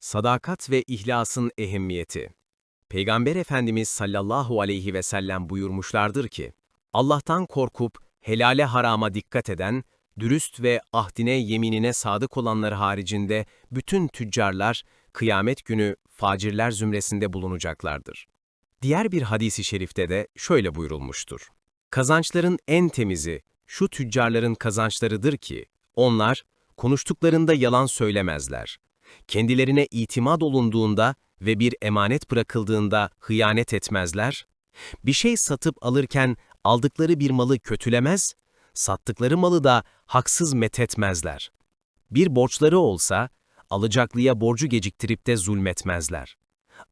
Sadakat ve ihlasın ehemmiyeti. Peygamber Efendimiz sallallahu aleyhi ve sellem buyurmuşlardır ki, Allah'tan korkup helale harama dikkat eden, dürüst ve ahdine yeminine sadık olanlar haricinde bütün tüccarlar kıyamet günü facirler zümresinde bulunacaklardır. Diğer bir hadisi şerifte de şöyle buyurulmuştur. Kazançların en temizi şu tüccarların kazançlarıdır ki, onlar konuştuklarında yalan söylemezler. Kendilerine itimat olunduğunda ve bir emanet bırakıldığında hıyanet etmezler. Bir şey satıp alırken aldıkları bir malı kötülemez, sattıkları malı da haksız methetmezler. Bir borçları olsa, alacaklıya borcu geciktirip de zulmetmezler.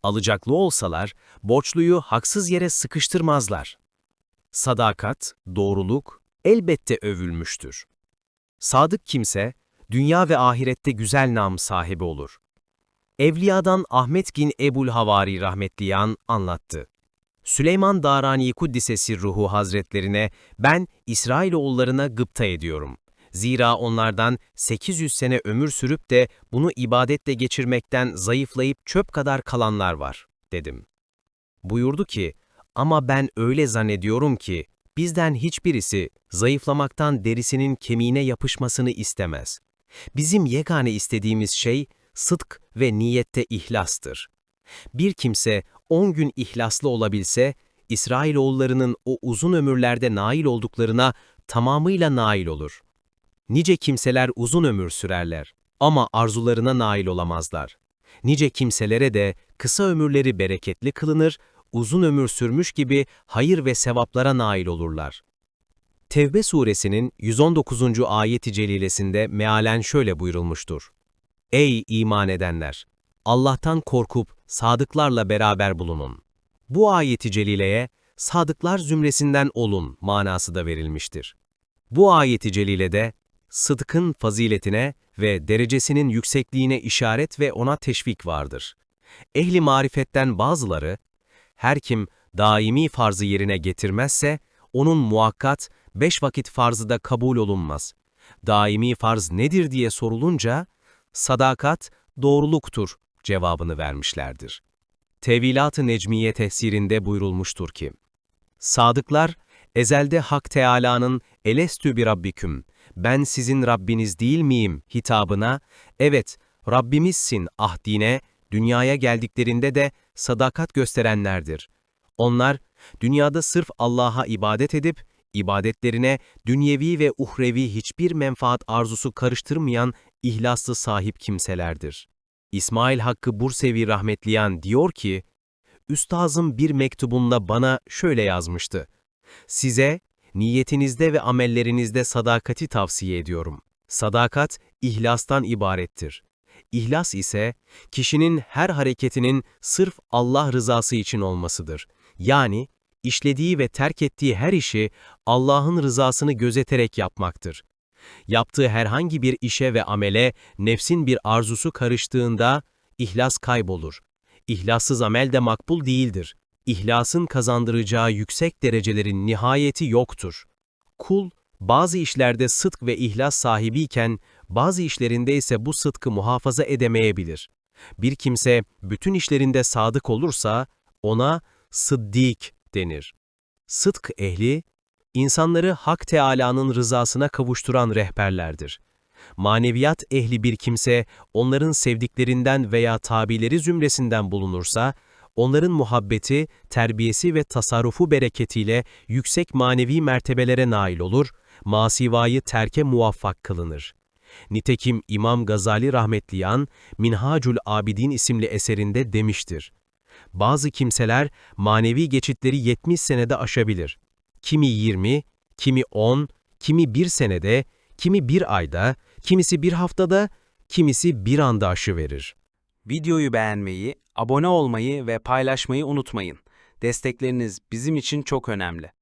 Alacaklı olsalar, borçluyu haksız yere sıkıştırmazlar. Sadakat, doğruluk elbette övülmüştür. Sadık kimse, dünya ve ahirette güzel nam sahibi olur. Evliyadan Ahmet Gin Ebul Havari rahmetliyan anlattı. Süleyman Darani Kuddisesi Ruhu Hazretlerine ben İsrailoğullarına gıpta ediyorum. Zira onlardan 800 sene ömür sürüp de bunu ibadetle geçirmekten zayıflayıp çöp kadar kalanlar var, dedim. Buyurdu ki, ama ben öyle zannediyorum ki, bizden hiçbirisi zayıflamaktan derisinin kemiğine yapışmasını istemez. Bizim yegane istediğimiz şey, sıdk ve niyette ihlastır. Bir kimse 10 gün ihlaslı olabilse, İsrailoğullarının o uzun ömürlerde nail olduklarına tamamıyla nail olur. Nice kimseler uzun ömür sürerler ama arzularına nail olamazlar. Nice kimselere de kısa ömürleri bereketli kılınır, uzun ömür sürmüş gibi hayır ve sevaplara nail olurlar. Tevbe suresinin 119. ayeti celilesinde mealen şöyle buyurulmuştur. Ey iman edenler! Allah'tan korkup sadıklarla beraber bulunun. Bu ayeti celileye, sadıklar zümresinden olun manası da verilmiştir. Bu ayeti celilede, sıdkın faziletine ve derecesinin yüksekliğine işaret ve ona teşvik vardır. Ehli marifetten bazıları, her kim daimi farzı yerine getirmezse, onun muakkat, beş vakit farzı da kabul olunmaz. Daimi farz nedir diye sorulunca, sadakat, doğruluktur cevabını vermişlerdir. Tevilat-ı Necmiye tehsirinde buyurulmuştur ki, Sadıklar, ezelde Hak Teâlâ'nın elestü bir rabbiküm, ben sizin Rabbiniz değil miyim hitabına, evet Rabbimizsin ahdine, dünyaya geldiklerinde de sadakat gösterenlerdir. Onlar, dünyada sırf Allah'a ibadet edip, ibadetlerine dünyevi ve uhrevi hiçbir menfaat arzusu karıştırmayan ihlaslı sahip kimselerdir. İsmail Hakkı Bursevi rahmetliyan diyor ki, Üstazım bir mektubunla bana şöyle yazmıştı. Size, niyetinizde ve amellerinizde sadakati tavsiye ediyorum. Sadakat, ihlastan ibarettir. İhlas ise, kişinin her hareketinin sırf Allah rızası için olmasıdır. Yani, işlediği ve terk ettiği her işi Allah'ın rızasını gözeterek yapmaktır. Yaptığı herhangi bir işe ve amele nefsin bir arzusu karıştığında ihlas kaybolur. İhlassız amel de makbul değildir. İhlasın kazandıracağı yüksek derecelerin nihayeti yoktur. Kul, bazı işlerde sıdk ve ihlas sahibiyken, bazı işlerinde ise bu sıdkı muhafaza edemeyebilir. Bir kimse bütün işlerinde sadık olursa, ona sıddik denir. Sıdk ehli, insanları Hak Teâlâ'nın rızasına kavuşturan rehberlerdir. Maneviyat ehli bir kimse, onların sevdiklerinden veya tabileri zümresinden bulunursa, onların muhabbeti, terbiyesi ve tasarrufu bereketiyle yüksek manevi mertebelere nail olur, masivayı terke muvaffak kılınır. Nitekim İmam Gazali rahmetliyan, Minhacul Abidin isimli eserinde demiştir. Bazı kimseler manevi geçitleri 70 senede aşabilir. Kimi 20, kimi 10, kimi bir senede, kimi bir ayda, kimisi bir haftada, kimisi bir anda aşıverir. Videoyu beğenmeyi, abone olmayı ve paylaşmayı unutmayın. Destekleriniz bizim için çok önemli.